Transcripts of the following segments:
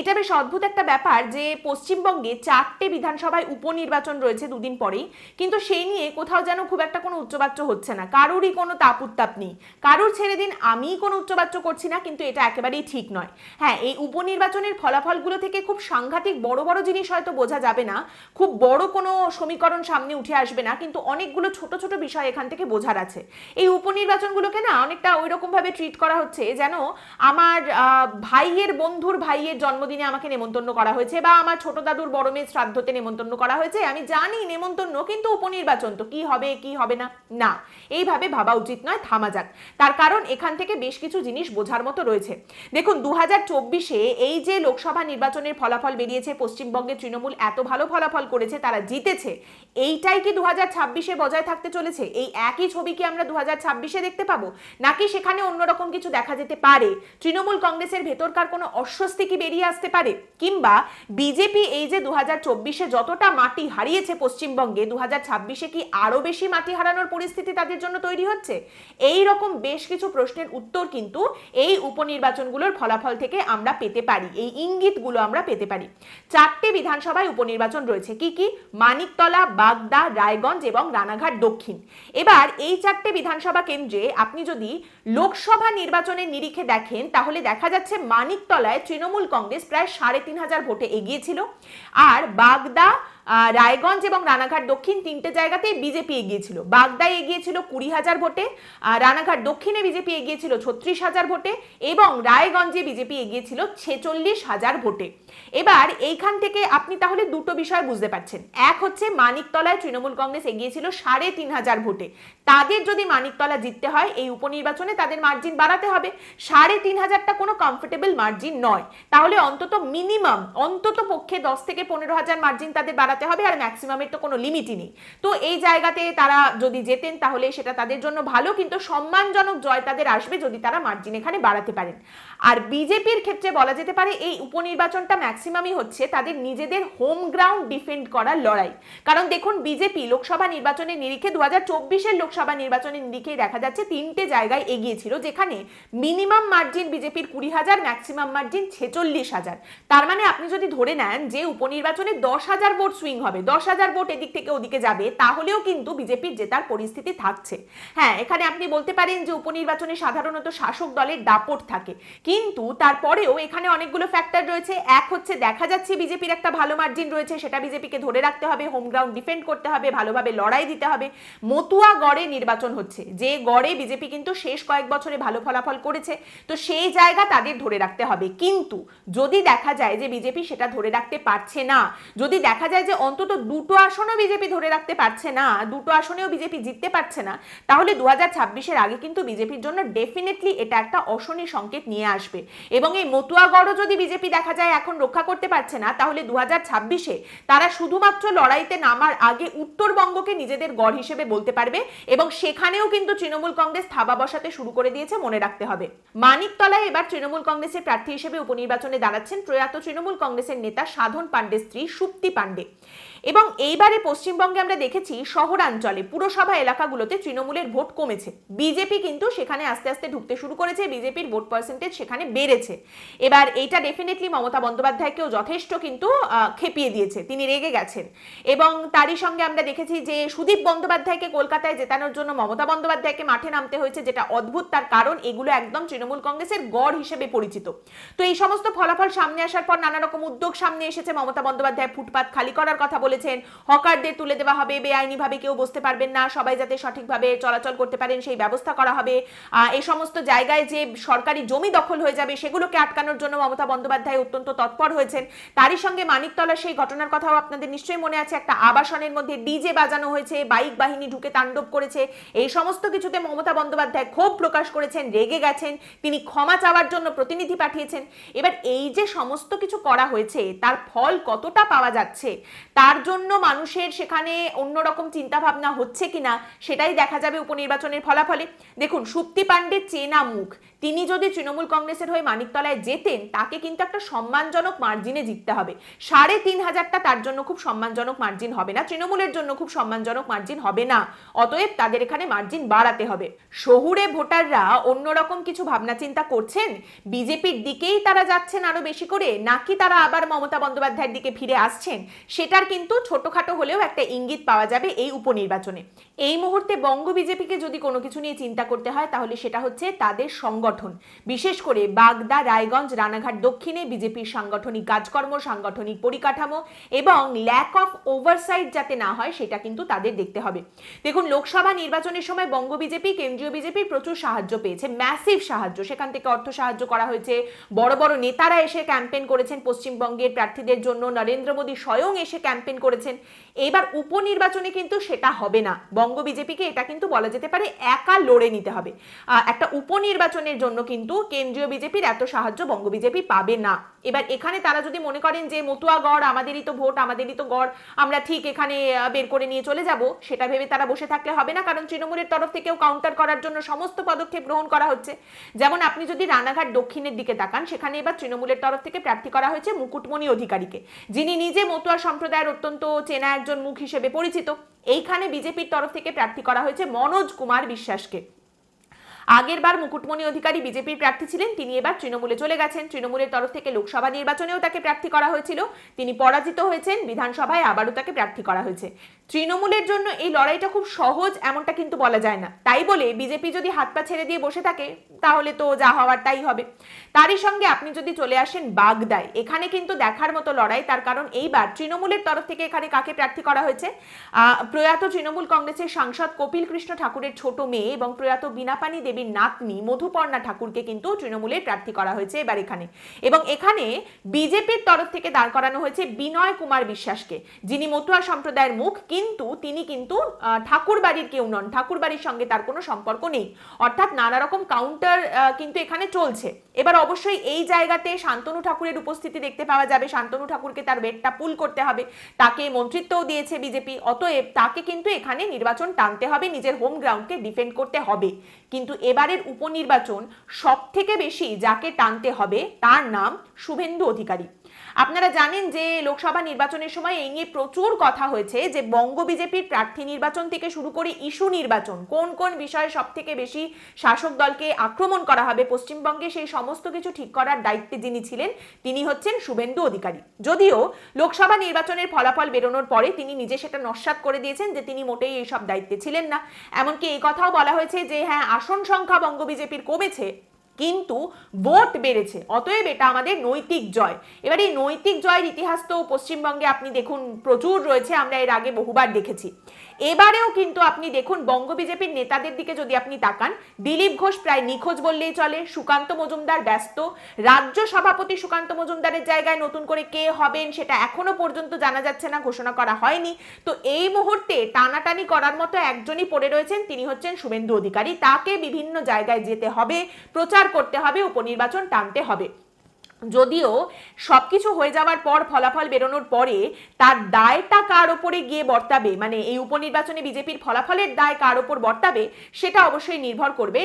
এটা বেশ অদ্ভুত একটা ব্যাপার যে পশ্চিমবঙ্গে চারটে বিধানসভায় উপনির্বাচন রয়েছে দুদিন পরেই, কিন্তু সেই নিয়ে কোথাও যেন খুব একটা কোনো উচ্চবাচ্য হচ্ছে না। কারোরই কোনো তাপ উত্তাপ নেই। কারোর ছেড়ে দিন, আমিই কোনো উচ্চবাচ্য করছি না, কিন্তু এটা একেবারেই ঠিক নয়। হ্যাঁ এই উপনির্বাচনের ফলাফলগুলো থেকে খুব সাংঘাতিক বড় বড় জিনিস হয়তো বোঝা যাবে না, খুব বড় কোনো সমীকরণ সামনে উঠে আসবে না, কিন্তু অনেকগুলো ছোট ছোট বিষয় এখান থেকে বোঝার আছে। এই উপনির্বাচনগুলোকে না অনেকটা ওই রকম ভাবে ট্রিট করা হচ্ছে, যেন আমার ভাইয়ের বন্ধুর ভাইয়ের জন্মদিনে আমাকে নেমন্তন্ন করা হয়েছে বা আমার ছোট দাদুর বড় মেয়ের শ্রাদ্ধতে নেমন্তন্ন করা হয়েছে, আমি জানি নেমন্তন্ন কিন্তু উপনির্বাচন, তো কি হবে কি হবে না? না, এইভাবে ভাবা উচিত নয়, থামা যাক। তার কারণ এখান থেকে বেশ কিছু জিনিস বোঝার মতো রয়েছে। দেখুন দু হাজার চব্বিশে এই যে লোকসভা নির্বাচনের ফলাফল বেরিয়েছে, পশ্চিমবঙ্গে তৃণমূল এত ভালো ফলাফল করেছে, তারা জিতেছে, এইটাই কি দু হাজার ছাব্বিশে বজায় থাকতে চলেছে? এই একই ছবি কি আমরা দু হাজার ছাব্বিশে দেখতে পাবো? নাকি সেখানে অন্যরকম কিছু দেখা যেতে পারে? তৃণমূল কংগ্রেসের ভেতরকার কোনো অস্বস্তি কি বেরিয়ে আসতে পারে। কিংবা বিজেপি এই যে দু হাজার চব্বিশে যতটা মাটি হারিয়েছে পশ্চিমবঙ্গে দু হাজার ছাব্বিশে কি আরও বেশি মাটি হারানোর পরিস্থিতি তাদের জন্য তৈরি হচ্ছে? এই রকম বেশ কিছু প্রশ্নের উত্তর কিন্তু এই উপনির্বাচনগুলোর ফলাফল থেকে আমরা পেতে পারি। এই ইঙ্গিতগুলো আমরা পেতে পারি। চারটে বিধানসভায় উপনির্বাচন রয়েছে। কি কি? মানিকতলা, বাগদা, রায়গঞ্জ এবং রানাঘাট দক্ষিণ। এবার এই চারটে বিধানসভা কেন্দ্রে আপনি যদি লোকসভা নির্বাচনের নিরিখে দেখেন, তাহলে দেখা যাচ্ছে মানিকতলায় তৃণমূল কংগ্রেস প্রায় সাড়ে তিন হাজার ভোটে এগিয়েছিল। আর বাগদা রায়গঞ্জ এবং রানাঘাট দক্ষিণ তিনটে জায়গাতে বিজেপি এগিয়েছিল। বাগদায় এগিয়েছিল কুড়ি হাজার ভোটে রানাঘাট দক্ষিণে বিজেপি এগিয়েছিল ছত্রিশ হাজার ভোটে এবং রায়গঞ্জে বিজেপি এগিয়েছিল ছেচল্লিশ হাজার ভোটে। এবার এইখান থেকে আপনি তাহলে দুটো বিষয় বুঝতে পারছেন। এক হচ্ছে মানিকতলায় তৃণমূল কংগ্রেস এগিয়েছিল সাড়ে তিন হাজার ভোটে। তাদের যদি মানিকতলা জিততে হয়, এই উপনির্বাচনে তাদের মার্জিন বাড়াতে হবে। সাড়ে তিন হাজারটা কোনো কমফোর্টেবল মার্জিন নয়। তাহলে অন্তত মিনিমাম অন্তত পক্ষে দশ থেকে পনেরো হাজার মার্জিন তাদের বাড়াতে হবে আর ম্যাক্সিমামের তো কোনো লিমিটই নেই। তো এই জায়গাতে তারা যদি জেতেন, তাহলে সেটা তাদের জন্য ভালো, কিন্তু সম্মানজনক জয় তাদের আসবে যদি তারা মার্জিন এখানে বাড়াতে পারেন। আর বিজেপির ক্ষেত্রে বলা যেতে পারে, এই উপনির্বাচনটা ম্যাক্সিমামই হচ্ছে তাদের নিজেদের হোম গ্রাউন্ড ডিফেন্ড করার লড়াই। কারণ দেখুন বিজেপি লোকসভা নির্বাচনের নিরিখে দু হাজার চব্বিশের লোকসভা নির্বাচনের নিরিখেই দেখা যাচ্ছে তিনটে জায়গায় এগিয়েছিল যেখানে মিনিমাম মার্জিন বিজেপির কুড়ি হাজার ম্যাক্সিমাম মার্জিন ছেচল্লিশ হাজার। তার মানে আপনি যদি ধরে নেন যে উপনির্বাচনে দশ হাজার ভোট সুইং হবে, দশ হাজার ভোট এদিক থেকে ওদিকে যাবে, তাহলেও কিন্তু বিজেপির জেতার পরিস্থিতি থাকছে। হ্যাঁ এখানে আপনি বলতে পারেন যে উপনির্বাচনে সাধারণত শাসক দলের দাপট থাকে। কিন্তু তারপরেও এখানে অনেকগুলো ফ্যাক্টর রয়েছে, এক হচ্ছে, দেখা যাচ্ছে বিজেপির একটা ভালো মার্জিন রয়েছে, সেটা বিজেপিকে ধরে রাখতে হবে হোম গ্রাউন্ড ডিফেন্ড করতে হবে, ভালোভাবে লড়াই দিতে হবে। মতুয়া গড়ে নির্বাচন হচ্ছে। যে গড়ে বিজেপি কিন্তু শেষ কয়েক বছরে ভালো ফলাফল করেছে, তো সেই জায়গা তাদের ধরে রাখতে হবে। কিন্তু যদি দেখা যায় যে বিজেপি সেটা ধরে রাখতে পারছে না, যদি দেখা যায় যে অন্তত দুটো আসনও বিজেপি ধরে রাখতে পারছে না, দুটো আসনেও বিজেপি জিততে পারছে না, তাহলে দু হাজার ছাব্বিশের আগে কিন্তু বিজেপির জন্য ডেফিনেটলি এটা একটা অশনি সংকেত নিয়ে আসবে। এবং এই মতুয়াগড়ও যদি বিজেপি দেখা যায়, এখন রক্ষা করতে পারছে না, তাহলে দু হাজার ছাব্বিশে তারা শুধুমাত্র লড়াইতে নামার আগে উত্তরবঙ্গকে নিজেদের গড় হিসেবে বলতে পারবে এবং সেখানেও কিন্তু তৃণমূল কংগ্রেস থাবা বসাতে শুরু করে দিয়েছে মনে রাখতে হবে। মানিকতলায় এবার তৃণমূল কংগ্রেসের প্রার্থী হিসেবে উপনির্বাচনে দাঁড়াচ্ছেন প্রয়াত তৃণমূল কংগ্রেসের নেতা সাধন পান্ডে স্ত্রী সুপ্তি পাণ্ডে। এবং এইবারে পশ্চিমবঙ্গে আমরা দেখেছি শহরাঞ্চলে, পুরসভা এলাকাগুলোতে তৃণমূলের ভোট কমেছে। বিজেপি কিন্তু সেখানে আস্তে আস্তে ঢুকতে শুরু করেছে, বিজেপির ভোট পার্সেন্টেজ সেখানে বেড়েছে। এবার এইটা ডেফিনেটলি মমতা বন্দ্যোপাধ্যায়কেও যথেষ্ট কিন্তু খেপিয়ে দিয়েছে। তিনি রেগে গেছেন। এবং তারই সঙ্গে আমরা দেখেছি যে সুদীপ বন্দ্যোপাধ্যায়কে কলকাতায় জেতানোর জন্য মমতা বন্দ্যোপাধ্যায়কে মাঠে নামতে হয়েছে, যেটা অদ্ভুত। তার কারণ এগুলো একদম তৃণমূল কংগ্রেসের গড় হিসেবে পরিচিত। তো এই সমস্ত ফলাফল সামনে আসার পর নানা রকম উদ্যোগ সামনে এসেছে। মমতা বন্দ্যোপাধ্যায় ফুটপাত খালি করার কথা বলেছেন। হকারদের তুলে দেওয়া হবে, বেআইনিভাবে কেউ বসতে পারবেন না। সবাই যাতে সঠিকভাবে চলাচল করতে পারেন, সেই ব্যবস্থা করা হবে। এই সমস্ত জায়গায় যে সরকারি জমি দখল হয়ে যাবে, সেগুলোকে আটকানোর জন্য মমতা বন্দ্যোপাধ্যায় অত্যন্ত তৎপর হয়েছেন। তারই সঙ্গে মানিকতলা সেই ঘটনার কথাও আপনাদের নিশ্চয়ই মনে আছে। একটা আবাসনের মধ্যে ডিজে বাজানো হয়েছে, বাইক বাহিনী ঢুকে তাণ্ডব করেছে। এই সমস্ত কিছুতে মমতা বন্দ্যোপাধ্যায় ক্ষোভ প্রকাশ করেছেন, রেগে গেছেন। তিনি ক্ষমা চাওয়ার জন্য প্রতিনিধি পাঠিয়েছেন। এবার এই যে সমস্ত কিছু করা হয়েছে, তার ফল কতটা পাওয়া যাচ্ছে? তার জন্য মানুষের সেখানে অন্যরকম চিন্তা ভাবনা হচ্ছে কিনা, সেটাই দেখা যাবে উপনির্বাচনের ফলাফলে। দেখুন, সুপ্তি পাণ্ডে চেনা মুখ তিনি যদি তৃণমূল কংগ্রেসের হয়ে মানিকতলায় যেতেন, তাকে কিন্তু একটা সম্মানজনক মার্জিনে জিততে হবে। সাড়ে তিন হাজারটা তার জন্য খুব সম্মানজনক মার্জিন হবে না, তৃণমূলের জন্য খুব সম্মানজনক মার্জিন হবে না। অতএব তাদের এখানে মার্জিন বাড়াতে হবে। শহুরে ভোটাররা অন্যরকম কিছু ভাবনা চিন্তা করছেন? বিজেপির দিকেই তারা যাচ্ছেন আরও বেশি করে, নাকি তারা আবার মমতা বন্দ্যোপাধ্যায়ের দিকে ফিরে আসছেন? সেটার কিন্তু ছোটখাটো হলেও একটা ইঙ্গিত পাওয়া যাবে এই উপনির্বাচনে। এই মুহূর্তে বঙ্গ বিজেপিকে যদি কোনো কিছু নিয়ে চিন্তা করতে হয়, তাহলে সেটা হচ্ছে তাদের সংগঠন। বিশেষ করে বাগদা, রায়গঞ্জ, রানাঘাট দক্ষিণে বিজেপির সাংগঠনিক কাজকর্ম, সাংগঠনিক পরিকাঠামো এবং ল্যাক অফ ওভারসাইট যাতে না হয়, সেটা কিন্তু তাদের দেখতে হবে। দেখুন, লোকসভা নির্বাচনের সময় বঙ্গ বিজেপি, কেন্দ্রীয় বিজেপি প্রচুর সাহায্য পেয়েছে ম্যাসিভ সাহায্য। সেখান থেকে অর্থ সাহায্য করা হয়েছে। বড় বড় নেতারা এসে ক্যাম্পেন করেছেন পশ্চিমবঙ্গের প্রার্থীদের জন্য। নরেন্দ্র মোদী স্বয়ং এসে ক্যাম্পেন করেছেন। এবার উপনির্বাচনে কিন্তু সেটা হবে না। বঙ্গ বিজেপিকে এটা কিন্তু বলা যেতে পারে একা লড়ে নিতে হবে। একটা উপনির্বাচনের জন্য কিন্তু কেন্দ্রীয় বিজেপির এত সাহায্য বঙ্গ বিজেপি পাবে না। এবার এখানে তারা যদি মনে করেন যে মতুয়া গড় আমাদেরই তো ভোট, আমাদেরই তো গড়, আমরা ঠিক এখানে বের করে নিয়ে চলে যাব, সেটা ভেবে তারা বসে থাকলে হবে না, কারণ তৃণমূলের তরফ থেকেও কাউন্টার করার জন্য সমস্ত পদক্ষেপ গ্রহণ করা হচ্ছে। যেমন আপনি যদি রানাঘাট দক্ষিণের দিকে তাকান, সেখানে এবার তৃণমূলের তরফ থেকে প্রার্থী করা হয়েছে মুকুটমণি অধিকারীকে, যিনি নিজে মতুয়া সম্প্রদায়ের অত্যন্ত চেনা একজন মুখ হিসেবে পরিচিত। এইখানে বিজেপির তরফ থেকে প্রার্থী করা হয়েছে মনোজ কুমার বিশ্বাসকে। আগের বার মুকুটমণি অধিকারী বিজেপির প্রার্থী ছিলেন, তিনি এবার তৃণমূলে চলে গেছেন। তৃণমূলের তরফ থেকে লোকসভা নির্বাচনেও তাকে প্রার্থী করা হয়েছিল। তিনি পরাজিত হয়েছেন, বিধানসভায় আবারও তাকে প্রার্থী করা হয়েছে। তৃণমূলের জন্য এই লড়াইটা খুব সহজ, এমনটা কিন্তু বলা যায় না। তাই বলে বিজেপি যদি হাত পা ছেড়ে দিয়ে বসে থাকে, তাহলে তো যা হওয়ার তাই হবে। তারই সঙ্গে আপনি যদি চলে আসেন বাগদায়, এখানে কিন্তু দেখার মতো লড়াই, তার কারণ এইবার তৃণমূলের তরফ থেকে এখানে কাকে প্রার্থী করা হয়েছে? প্রয়াত তৃণমূল কংগ্রেসের সাংসদ কপিল কৃষ্ণ ঠাকুরের ছোট মেয়ে এবং প্রয়াত বিনাপানি দেবীর নাতনি মধুপর্ণা ঠাকুরকে কিন্তু তৃণমূলের প্রার্থী করা হয়েছে এবার এখানে। এবং এখানে বিজেপির তরফ থেকে দাঁড় করানো হয়েছে বিনয় কুমার বিশ্বাসকে। যিনি মতুয়া সম্প্রদায়ের মুখ, কিন্তু তিনি কিন্তু ঠাকুর বাড়ির কেউ নন। ঠাকুর বাড়ির সঙ্গে তার কোনো সম্পর্ক নেই। অর্থাৎ নানা রকম কাউন্টার কিন্তু এখানে চলছে। এবার অবশ্যই এই জায়গাতে শান্তনু ঠাকুরের উপস্থিতি দেখতে পাওয়া যাবে। শান্তনু ঠাকুরকে তার বেডটা পুল করতে হবে। তাকে মন্ত্রিত্বও দিয়েছে বিজেপি। অতএব তাকে কিন্তু এখানে নির্বাচন টানতে হবে। নিজের হোম গ্রাউন্ডকে ডিফেন্ড করতে হবে। কিন্তু এবারের উপনির্বাচন সব থেকে বেশি যাকে টানতে হবে তার নাম শুভেন্দু অধিকারী। আপনারা জানেন যে লোকসভা নির্বাচনের সময় এই নিয়ে প্রচুর কথা হয়েছে যে বঙ্গ বিজেপির প্রার্থী নির্বাচন থেকে শুরু করে ইস্যু নির্বাচন, কোন কোন বিষয়ে সব থেকে বেশি শাসক দলকে আক্রমণ করা হবে, পশ্চিমবঙ্গে সেই সমস্ত কিছু ঠিক করার দায়িত্বে যিনি ছিলেন, তিনি হচ্ছেন শুভেন্দু অধিকারী। যদিও লোকসভা নির্বাচনের ফলাফল বেরোনোর পরে তিনি নিজে সেটা নস্বাত করে দিয়েছেন যে তিনি মোটেই এইসব দায়িত্বে ছিলেন না। এমনকি এই কথাও বলা হয়েছে যে হ্যাঁ আসন সংখ্যা বঙ্গ বিজেপির কমেছে কিন্তু ভোট বেড়েছে, অতএব এটা আমাদের নৈতিক জয়। এবার এই নৈতিক জয়ের ইতিহাস তো পশ্চিমবঙ্গে আপনি দেখুন প্রচুর রয়েছে, আমরা এর আগে বহুবার দেখেছি। এবারেও কিন্তু আপনি দেখুন, বঙ্গ বিজেপির নেতাদের দিকে যদি আপনি তাকান, দিলীপ ঘোষ প্রায় নিখোঁজ বললেই চলে, সুকান্ত মজুমদার ব্যস্ত, রাজ্য সভাপতি সুকান্ত মজুমদারের জায়গায় নতুন করে কে হবেন সেটা এখনও পর্যন্ত জানা যাচ্ছে না, ঘোষণা করা হয়নি। তো এই মুহূর্তে টানাটানি করার মতো একজনই পড়ে রয়েছেন, তিনি হচ্ছেন শুভেন্দু অধিকারী। তাকে বিভিন্ন জায়গায় যেতে হবে, প্রচার করতে হবে, উপনির্বাচন টানতে হবে। যদিও সবকিছু হয়ে যাওয়ার পর ফলাফল বেরোনোর পরে তার দায়টা কার ওপরে গিয়ে বর্তাবে? মানে এই উপনির্বাচনে বিজেপির ফলাফলের দায় কার ওপর বর্তাবে সেটা অবশ্যই নির্ভর করবে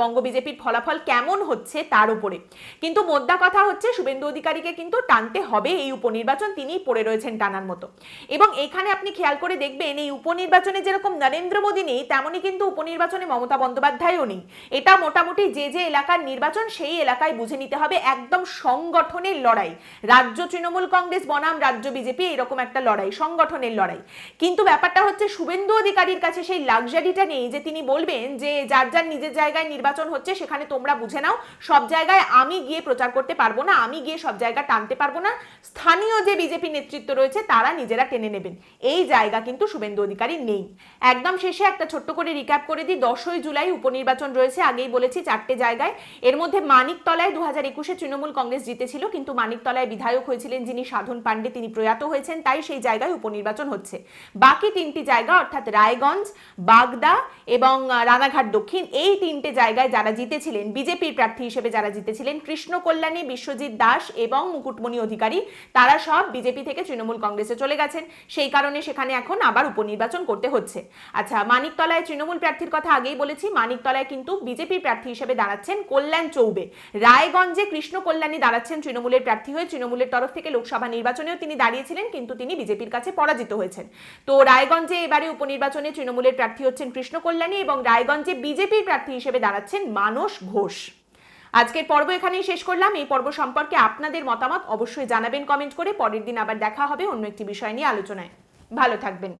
বঙ্গ বিজেপির ফলাফল কেমন হচ্ছে তার উপরে কিন্তু মোদ্দা কথা হচ্ছে শুভেন্দু অধিকারীকে কিন্তু টানতে হবে এই উপনির্বাচন তিনি পড়ে রয়েছেন টানার মতো। এবং এখানে আপনি খেয়াল করে দেখবেন এই উপনির্বাচনে যেরকম নরেন্দ্র মোদী নেই, তেমনই কিন্তু উপনির্বাচনে মমতা বন্দ্যোপাধ্যায়ও নেই। এটা মোটামুটি যে যে এলাকার নির্বাচন সেই এলাকায় বুঝে নিতে হবে, একদম সংগঠনের লড়াই। রাজ্য তৃণমূল কংগ্রেস, বনাম রাজ্য বিজেপি এরকম একটা লড়াই, সংগঠনের লড়াই। কিন্তু ব্যাপারটা হচ্ছে, শুভেন্দু অধিকারীর কাছে সেই লাক্সারিটা নেই যে তিনি বলবেন যে, যার যার নিজের জায়গায় নির্বাচন হচ্ছে, সেখানে তোমরা বুঝে নাও, সব জায়গায় আমি গিয়ে প্রচার করতে পারব না, আমি গিয়ে সব জায়গা টানতে পারব না। স্থানীয় যে বিজেপি নেতৃত্ব রয়েছে, তারা নিজেরা টেনে নেবেন। এই জায়গা কিন্তু শুভেন্দু অধিকারী নেই। একদম শেষে একটা ছোট্ট করে রিক্যাপ করে দিই। দশই জুলাই উপনির্বাচন রয়েছে, আগেই বলেছি চারটে জায়গায়। এর মধ্যে মানিকতলায় দু হাজার একুশে তৃণমূল কংগ্রেস কংগ্রেস জিতেছিল, কিন্তু মানিকতলায় বিধায়ক হয়েছিলেন যিনি সাধন পাণ্ডে, তিনি প্রয়াত হয়েছেন, তাই সেই জায়গায় উপনির্বাচন হচ্ছে। বাকি তিনটি জায়গা, অর্থাৎ রায়গঞ্জ, বাগদা এবং রানাঘাট দক্ষিণ, এই তিনটে জায়গায় যারা জিতেছিলেন, বিজেপির প্রার্থী হিসেবে যারা জিতেছিলেন, কৃষ্ণ কল্যাণী, বিশ্বজিৎ দাস এবং মুকুটমণি অধিকারী, তারা সব বিজেপি থেকে তৃণমূল কংগ্রেসে চলে গেছেন। সেই কারণে সেখানে এখন আবার উপনির্বাচন করতে হচ্ছে। আচ্ছা মানিকতলায় তৃণমূল প্রার্থীর কথা আগেই বলেছি, মানিকতলায় কিন্তু বিজেপির প্রার্থী হিসেবে দাঁড়াচ্ছেন কল্যাণ চৌবে। রায়গঞ্জে কৃষ্ণ কল্যাণী দাঁড়াচ্ছেন তৃণমূলের প্রার্থী হয়ে তৃণমূলের তরফ থেকে লোকসভা নির্বাচনেও তিনি দাঁড়িয়েছিলেন, কিন্তু তিনি বিজেপির কাছে পরাজিত হয়েছেন। তো রায়গঞ্জে এবারে উপনির্বাচনে তৃণমূলের প্রার্থী হচ্ছেন কৃষ্ণ কল্যাণী এবং রায়গঞ্জে বিজেপির প্রার্থী হিসেবে দাঁড়াচ্ছেন মানস ঘোষ। আজকের পর্ব এখানেই শেষ করলাম। এই পর্ব সম্পর্কে আপনাদের মতামত অবশ্যই জানাবেন কমেন্ট করে। পরের দিন আবার দেখা হবে অন্য একটি বিষয় নিয়ে আলোচনায়। ভালো থাকবেন।